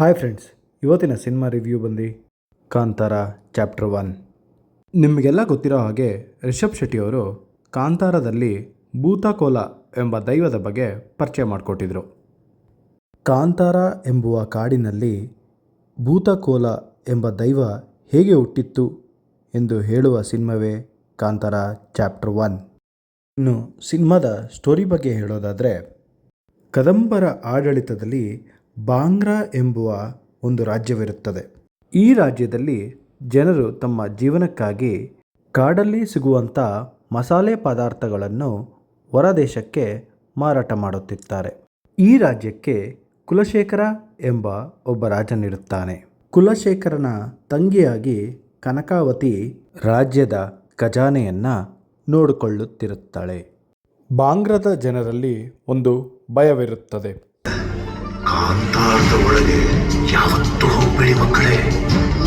Hi friends ಇವತ್ತಿನ cinema review ಬಂದು Kantara chapter one ನಿಮಗೆಲ್ಲ ಗೊತ್ತಿರೋ ಹಾಗೆ ರಿಷಬ್ ಶೆಟ್ಟಿಯವರು ಕಾಂತಾರದಲ್ಲಿ ಭೂತಕೋಲ ಎಂಬ ದೈವದ ಬಗ್ಗೆ ಪರಿಚಯ ಮಾಡಿಕೊಟ್ಟಿದ್ರು. ಕಾಂತಾರ ಎಂಬುವ ಕಾಡಿನಲ್ಲಿ ಭೂತಕೋಲ ಎಂಬ ದೈವ ಹೇಗೆ ಹುಟ್ಟಿತ್ತು ಎಂದು ಹೇಳುವ ಸಿನಿಮಾವೇ ಕಾಂತಾರ ಚಾಪ್ಟರ್ ಒನ್ ಇನ್ನು ಸಿನಿಮಾದ ಸ್ಟೋರಿ ಬಗ್ಗೆ ಹೇಳೋದಾದರೆ, ಕದಂಬರ ಆಡಳಿತದಲ್ಲಿ ಬಾಂಗ್ರಾ ಎಂಬುವ ಒಂದು ರಾಜ್ಯವಿರುತ್ತದೆ. ಈ ರಾಜ್ಯದಲ್ಲಿ ಜನರು ತಮ್ಮ ಜೀವನಕ್ಕಾಗಿ ಕಾಡಲ್ಲಿ ಸಿಗುವಂಥ ಮಸಾಲೆ ಪದಾರ್ಥಗಳನ್ನು ಹೊರದೇಶಕ್ಕೆ ಮಾರಾಟ ಮಾಡುತ್ತಿದ್ದಾರೆ. ಈ ರಾಜ್ಯಕ್ಕೆ ಕುಲಶೇಖರ ಎಂಬ ಒಬ್ಬ ರಾಜನಿರುತ್ತಾನೆ. ಕುಲಶೇಖರನ ತಂಗಿಯಾಗಿ ಕನಕಾವತಿ ರಾಜ್ಯದ ಖಜಾನೆಯನ್ನು ನೋಡಿಕೊಳ್ಳುತ್ತಿರುತ್ತಾಳೆ. ಬಾಂಗ್ರದ ಜನರಲ್ಲಿ ಒಂದು ಭಯವಿರುತ್ತದೆ. ಕಾಂತಾರದ ಒಳಗೆ ಯಾವತ್ತೂ ಹೋಗ್ಬೇಡಿ ಮಕ್ಕಳೇ.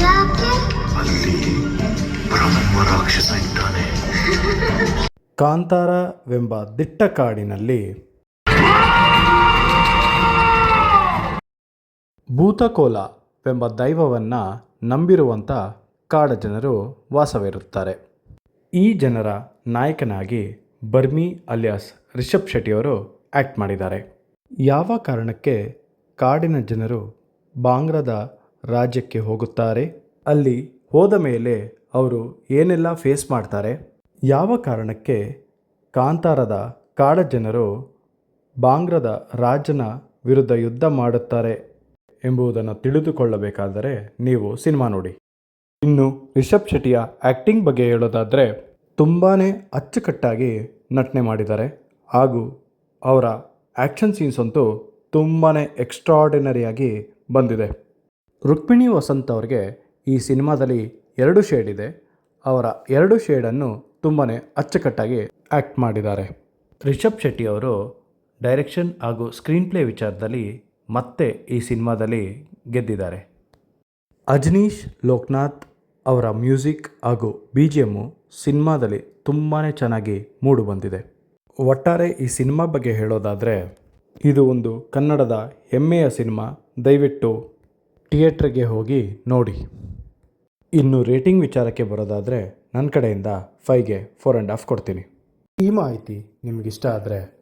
ಯಾಕೆ? ಅಲ್ಲಿ ಬ್ರಹ್ಮ ರಾಕ್ಷಸ ಇದ್ದಾನೆ. ಕಾಂತಾರವೆಂಬ ದಿಟ್ಟ ಕಾಡಿನಲ್ಲಿ ಭೂತಕೋಲವೆಂಬ ದೈವವನ್ನು ನಂಬಿರುವಂಥ ಕಾಡ ಜನರು ವಾಸವಿರುತ್ತಾರೆ. ಈ ಜನರ ನಾಯಕನಾಗಿ ಬರ್ಮಿ ಅಲಿಯಾಸ್ ರಿಷಬ್ ಶೆಟ್ಟಿಯವರು ಆ್ಯಕ್ಟ್ ಮಾಡಿದ್ದಾರೆ. ಯಾವ ಕಾರಣಕ್ಕೆ ಕಾಡಿನ ಜನರು ಬಾಂಗ್ರಾದ ರಾಜ್ಯಕ್ಕೆ ಹೋಗುತ್ತಾರೆ. ಅಲ್ಲಿ ಹೋದ ಮೇಲೆ ಅವರು ಏನೆಲ್ಲ ಫೇಸ್ ಮಾಡ್ತಾರೆ? ಯಾವ ಕಾರಣಕ್ಕೆ ಕಾಂತಾರದ ಕಾಡ ಜನರು ಬಾಂಗ್ರಾದ ರಾಜನ ವಿರುದ್ಧ ಯುದ್ಧ ಮಾಡುತ್ತಾರೆ ಎಂಬುದನ್ನು ತಿಳಿದುಕೊಳ್ಳಬೇಕಾದರೆ ನೀವು ಸಿನಿಮಾ ನೋಡಿ. ಇನ್ನು ರಿಷಬ್ ಶೆಟ್ಟಿಯ ಆ್ಯಕ್ಟಿಂಗ್ ಬಗ್ಗೆ ಹೇಳೋದಾದರೆ ತುಂಬಾ ಅಚ್ಚುಕಟ್ಟಾಗಿ ನಟನೆ ಮಾಡಿದ್ದಾರೆ. ಹಾಗೂ ಅವರ ಆ್ಯಕ್ಷನ್ ಸೀನ್ಸ್ ಅಂತೂ ತುಂಬಾ ಎಕ್ಸ್ಟ್ರಾರ್ಡಿನರಿಯಾಗಿ ಬಂದಿದೆ. ರುಕ್ಮಿಣಿ ವಸಂತ್ ಅವ್ರಿಗೆ ಈ ಸಿನಿಮಾದಲ್ಲಿ ಎರಡು ಶೇಡ್ ಇದೆ. ಅವರ ಎರಡು ಶೇಡನ್ನು ತುಂಬಾ ಅಚ್ಚುಕಟ್ಟಾಗಿ ಆ್ಯಕ್ಟ್ ಮಾಡಿದ್ದಾರೆ. ರಿಷಬ್ ಶೆಟ್ಟಿ ಅವರು ಡೈರೆಕ್ಷನ್ ಹಾಗೂ ಸ್ಕ್ರೀನ್ ಪ್ಲೇ ವಿಚಾರದಲ್ಲಿ ಮತ್ತೆ ಈ ಸಿನಿಮಾದಲ್ಲಿ ಗೆದ್ದಿದ್ದಾರೆ. ಅಜನೀಶ್ ಲೋಕನಾಥ್ ಅವರ ಮ್ಯೂಸಿಕ್ ಹಾಗೂ ಬಿ ಜಿ ಎಮ್ಮು ಸಿನಿಮಾದಲ್ಲಿ ತುಂಬಾ ಚೆನ್ನಾಗಿ ಮೂಡು ಬಂದಿದೆ. ಒಟ್ಟಾರೆ ಈ ಸಿನಿಮಾ ಬಗ್ಗೆ ಹೇಳೋದಾದರೆ ಇದು ಒಂದು ಕನ್ನಡದ ಹೆಮ್ಮೆಯ ಸಿನಿಮಾ. ದಯವಿಟ್ಟು ಥಿಯೇಟ್ರಿಗೆ ಹೋಗಿ ನೋಡಿ. ಇನ್ನು ರೇಟಿಂಗ್ ವಿಚಾರಕ್ಕೆ ಬರೋದಾದರೆ ನನ್ನ ಕಡೆಯಿಂದ ಫೈವ್ಗೆ ಫೋರ್ ಆ್ಯಂಡ್ ಹಾಫ್ ಕೊಡ್ತೀನಿ. ಈ ಮಾಹಿತಿ ನಿಮಗಿಷ್ಟ ಆದರೆ